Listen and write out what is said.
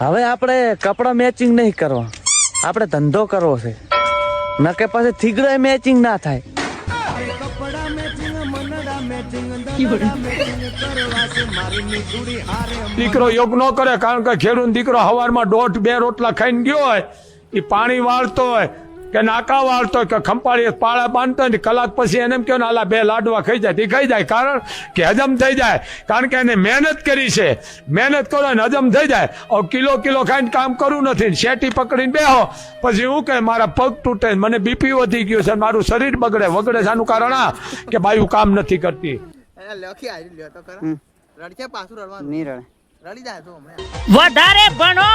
હવે આપણે કપડા મેચિંગ નહીં કરવા. આપણે ધંધો કરવો છે. ન કે પછી થીગડો મેચિંગ ના થાય. દીકરો યોગ ન કરે કારણ કે ખેડૂત દીકરો હવારમાં દોઢ બે રોટલા ખાઈને ગયો હોય એ પાણી વાળતો હોય કે નાકા વાળતો કે ખંપાળી પાળા બાંધતો ને કલાક પછી એને એમ કહો ને આલા બે લાડવા ખાઈ જાય. તે ખાઈ જાય. કારણ કે હજમ થઈ જાય. કારણ કે એને મહેનત કરી છે. મહેનત કરો ને હજમ થઈ જાય. હવે કિલો કિલો ખાઈને કામ કરવું નથી શેટી પકડીને બેહો. પછી હું કે મારા પગ તૂટે ને મને બીપી વધી ગયું છે મારું શરીર બગડે. વગડે છે આનું કારણ આ કે બાયું કામ નથી કરતી. એને લખી આવી લ્યો તો ખરા. રડશે પાછું રડવાનું? નહીં રડે. રડી જાય તો વધારે ભણો